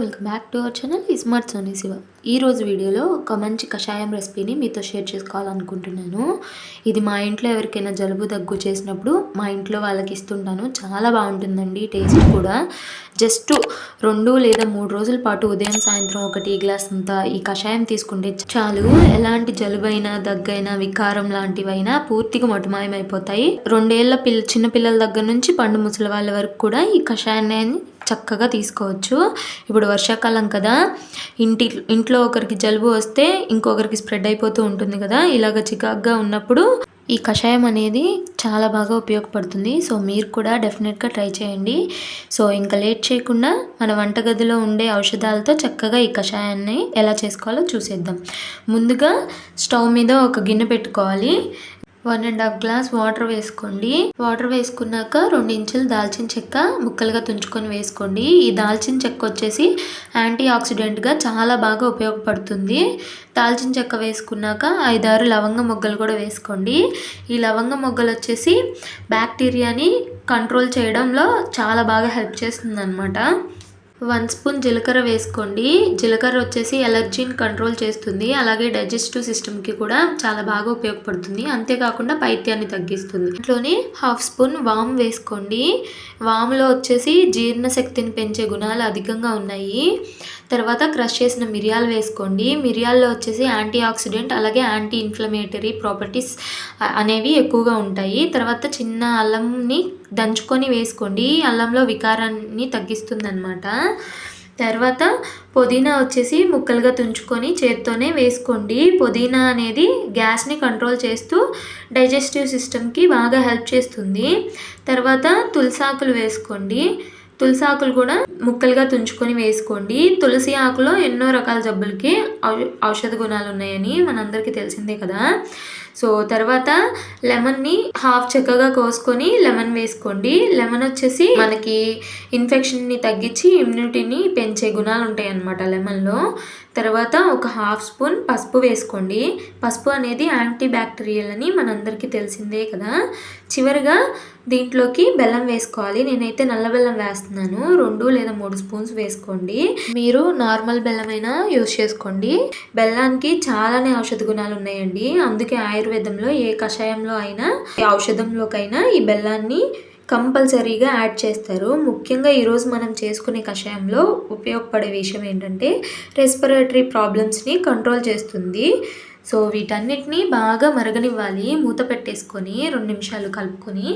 Welcome back to our channel iSmart Sony Shiva. ఈరోజు వీడియోలో ఒక మంచి కషాయం రెసిపీని మీతో షేర్ చేసుకోవాలనుకుంటున్నాను. ఇది మా ఇంట్లో ఎవరికైనా జలుబు దగ్గు చేసినప్పుడు మా ఇంట్లో వాళ్ళకి ఇస్తుంటాను. చాలా బాగుంటుందండి టేస్ట్ కూడా. జస్ట్ రెండు లేదా మూడు రోజుల పాటు ఉదయం సాయంత్రం ఒక టీ గ్లాస్ అంతా ఈ కషాయం తీసుకుంటే చాలు. ఎలాంటి జలుబైనా దగ్గైనా వికారం లాంటివైనా పూర్తిగా మటుమాయమైపోతాయి. రెండేళ్ళ పిల్ల చిన్నపిల్లల దగ్గర నుంచి పండు ముసలి వాళ్ళ వరకు కూడా ఈ కషాయాన్ని చక్కగా తీసుకోవచ్చు. ఇప్పుడు వర్షాకాలం కదా ఇంటి ఇంట్లో ఒకరికి జలుబు వస్తే ఇంకొకరికి స్ప్రెడ్ అయిపోతూ ఉంటుంది కదా. ఇలాగ చికాగ్గా ఉన్నప్పుడు ఈ కషాయం అనేది చాలా బాగా ఉపయోగపడుతుంది. సో మీరు కూడా డెఫినెట్గా ట్రై చేయండి. సో ఇంకా లేట్ చేయకుండా మన వంటగదిలో ఉండే ఔషధాలతో చక్కగా ఈ కషాయాన్ని ఎలా చేసుకోవాలో చూసేద్దాం. ముందుగా స్టవ్ మీద ఒక గిన్నె పెట్టుకోవాలి. One and half glass water వేసుకోండి. వాటర్ వేసుకున్నాక రెండు ఇంచులు దాల్చిన చెక్క ముక్కలుగా తుంచుకొని వేసుకోండి. ఈ దాల్చిన చెక్క వచ్చేసి యాంటీ ఆక్సిడెంట్గా చాలా బాగా ఉపయోగపడుతుంది. దాల్చిన చెక్క వేసుకున్నాక ఐదారు లవంగ మొగ్గలు కూడా వేసుకోండి. ఈ లవంగ మొగ్గలు వచ్చేసి బ్యాక్టీరియాని కంట్రోల్ చేయడంలో చాలా బాగా హెల్ప్ చేస్తుంది అనమాట వన్ స్పూన్ జీలకర్ర వేసుకోండి. జీలకర్ర వచ్చేసి ఎలర్జీని కంట్రోల్ చేస్తుంది. అలాగే డైజెస్టివ్ సిస్టమ్కి కూడా చాలా బాగా ఉపయోగపడుతుంది. అంతేకాకుండా పైత్యాన్ని తగ్గిస్తుంది. ఇంట్లోనే హాఫ్ స్పూన్ వామ్ వేసుకోండి. వాములో వచ్చేసి జీర్ణశక్తిని పెంచే గుణాలు అధికంగా ఉన్నాయి. తర్వాత క్రష్ చేసిన మిరియాలు వేసుకోండి. మిరియాల్లో వచ్చేసి యాంటీ ఆక్సిడెంట్ అలాగే యాంటీ ఇన్ఫ్లమేటరీ ప్రాపర్టీస్ అనేవి ఎక్కువగా ఉంటాయి. తర్వాత చిన్న అల్లంని దంచుకొని వేసుకోండి. అల్లంలో వికారాన్ని తగ్గిస్తుందనమాట తర్వాత పుదీనా వచ్చేసి ముక్కలుగా తుంచుకొని చేత్తోనే వేసుకోండి. పుదీనా అనేది గ్యాస్ని కంట్రోల్ చేస్తూ డైజెస్టివ్ సిస్టమ్కి బాగా హెల్ప్ చేస్తుంది. తర్వాత తులసాకులు వేసుకోండి. తులసి ఆకులు కూడా ముక్కలుగా తుంచుకొని వేసుకోండి. తులసి ఆకులో ఎన్నో రకాల జబ్బులకి ఔషధ గుణాలు ఉన్నాయని మనందరికీ తెలిసిందే కదా. సో తర్వాత లెమన్ని హాఫ్ చక్కగా కోసుకొని లెమన్ వేసుకోండి. లెమన్ వచ్చేసి మనకి ఇన్ఫెక్షన్ని తగ్గించి ఇమ్యూనిటీని పెంచే గుణాలు ఉంటాయి అన్నమాట లెమన్లో. తర్వాత ఒక హాఫ్ స్పూన్ పసుపు వేసుకోండి. పసుపు అనేది యాంటీ బ్యాక్టీరియల్ అని మనందరికీ తెలిసిందే కదా. చివరిగా దీంట్లోకి బెల్లం వేసుకోవాలి. నేనైతే నల్ల బెల్లం వేస్తున్నాను. రెండు లేదా మూడు స్పూన్స్ వేసుకోండి. మీరు నార్మల్ బెల్లమైనా యూస్ చేసుకోండి. బెల్లానికి చాలానే ఔషధ గుణాలు ఉన్నాయండి. అందుకే ఆయుర్వేదంలో ఏ కషాయంలో అయినా ఏ ఔషధంలోకైనా ఈ బెల్లాన్ని కంపల్సరీగా యాడ్ చేస్తారు. ముఖ్యంగా ఈరోజు మనం చేసుకునే కషాయంలో ఉపయోగపడే విషయం ఏంటంటే రెస్పిరేటరీ ప్రాబ్లమ్స్ని కంట్రోల్ చేస్తుంది. సో వీటన్నిటిని బాగా మరగనివ్వాలి. మూత పెట్టేసుకొని రెండు నిమిషాలు కలుపుకొని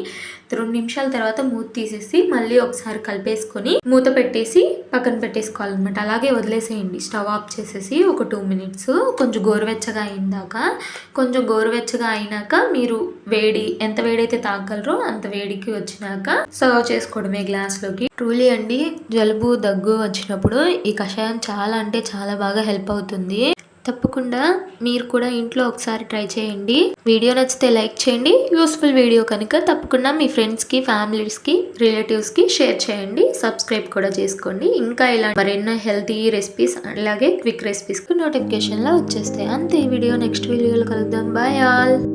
రెండు నిమిషాల తర్వాత మూత తీసేసి మళ్ళీ ఒకసారి కలిపేసుకొని మూత పెట్టేసి పక్కన పెట్టేసుకోవాలన్నమాట. అలాగే వదిలేసేయండి. స్టవ్ ఆఫ్ చేసేసి ఒక టూ మినిట్స్. కొంచెం గోరువెచ్చగా అయిందాక కొంచెం గోరువెచ్చగా అయినాక మీరు వేడి ఎంత వేడైతే తాగలరో అంత వేడికి వచ్చినాక సర్వ్ చేసుకోవడమే గ్లాస్లోకి. ట్రూలీ అండి జలుబు దగ్గు వచ్చినప్పుడు ఈ కషాయం చాలా అంటే చాలా బాగా హెల్ప్ అవుతుంది. తప్పకుండా మీరు కూడా ఇంట్లో ఒకసారి ట్రై చేయండి. వీడియో నచ్చితే లైక్ చేయండి. యూస్ఫుల్ వీడియో కనుక తప్పకుండా మీ ఫ్రెండ్స్కి ఫ్యామిలీస్కి రిలేటివ్స్కి షేర్ చేయండి. సబ్స్క్రైబ్ కూడా చేసుకోండి. ఇంకా ఇలా మరెన్నో హెల్తీ రెసిపీస్ అలాగే క్విక్ రెసిపీస్కి నోటిఫికేషన్లో వచ్చేస్తాయి. అంతే. వీడియో నెక్స్ట్ వీడియోలో కలుద్దాం. Bye all.